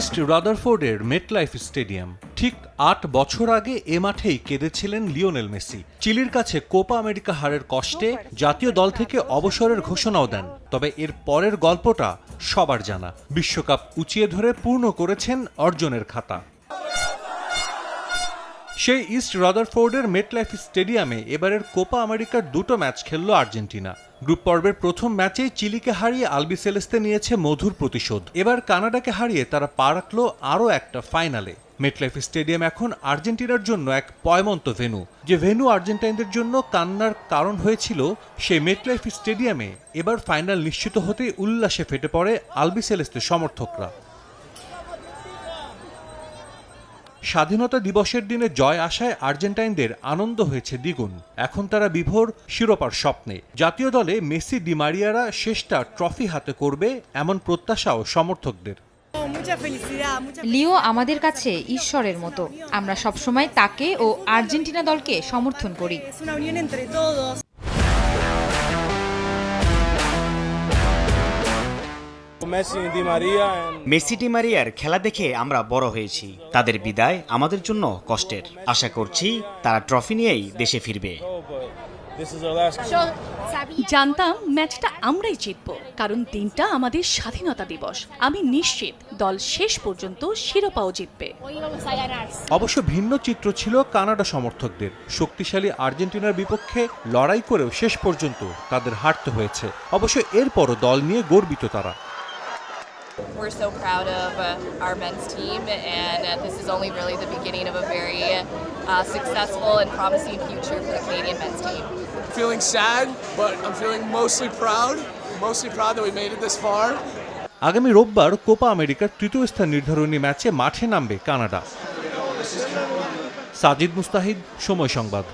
East রাদারফোর্ডের MetLife stadium. ঠিক আট বছর আগে এ মাঠেই কেঁদেছিলেন লিওনেল মেসি। চিলির কাছে কোপা আমেরিকা হারের কষ্টে জাতীয় দল থেকে অবসরের ঘোষণাও দেন। তবে এর পরের গল্পটা সবার জানা। বিশ্বকাপ উঁচিয়ে ধরে পূর্ণ করেছেন অর্জনের খাতা। সেই ইস্ট রাদারফোর্ডের মেটলাইফ স্টেডিয়ামে এবারের কোপা আমেরিকার দুটো ম্যাচ খেলল আর্জেন্টিনা। গ্রুপ পর্বের প্রথম ম্যাচেই চিলিকে হারিয়ে আলবি সেলেস্তে নিয়েছে মধুর প্রতিশোধ। এবার কানাডাকে হারিয়ে তারা পা রাখল আরও একটা ফাইনালে। মেটলাইফ স্টেডিয়াম এখন আর্জেন্টিনার জন্য এক পয়মন্ত ভেন্যু। যে ভেন্যু আর্জেন্টাইনদের জন্য কান্নার কারণ হয়েছিল সেই মেটলাইফ স্টেডিয়ামে এবার ফাইনাল নিশ্চিত হতেই উল্লাসে ফেটে পড়ে আলবি সেলেস্তে সমর্থকরা। স্বাধীনতা দিবসের দিনে জয় আসায় আর্জেন্টাইনদের আনন্দ হয়েছে দ্বিগুণ। এখন তারা বিভোর শিরোপার স্বপ্নে। জাতীয় দলে মেসি ডিমারিয়ারা শেষটা ট্রফি হাতে করবে এমন প্রত্যাশাও সমর্থকদের। লিও আমাদের কাছে ঈশ্বরের মতো। আমরা সবসময় তাকে ও আর্জেন্টিনা দলকে সমর্থন করি। মেসি ডি মারিয়ার খেলা দেখে আমরা বড় হয়েছি। তাদের বিদায় আমাদের জন্য কষ্টের। আশা করছি তারা ট্রফি নিয়েই দেশে ফিরবে। Last. জানতাম ম্যাচটা আমরাই জিতব কারণ দিনটা আমাদের স্বাধীনতা দিবস। আমি নিশ্চিত দল শেষ পর্যন্ত শিরোপাও জিতবে। অবশ্য ভিন্ন চিত্র ছিল কানাডা সমর্থকদের। শক্তিশালী আর্জেন্টিনার বিপক্ষে লড়াই করেও শেষ পর্যন্ত তাদের হারতে হয়েছে। অবশ্য এরপরও দল নিয়ে গর্বিত তারা। We're so proud of uh, our men's team, and uh, this is only really the beginning of a very uh, successful and promising future for the Canadian men's team. feeling sad, but I'm feeling mostly proud. Mostly proud that we made it this far. আগামী রোববার Copa আমেরিকার তৃতীয় স্থান নির্ধারণী ম্যাচে মাঠে নামবে Canada Sajid মুস্তাহিদ সময় সংবাদ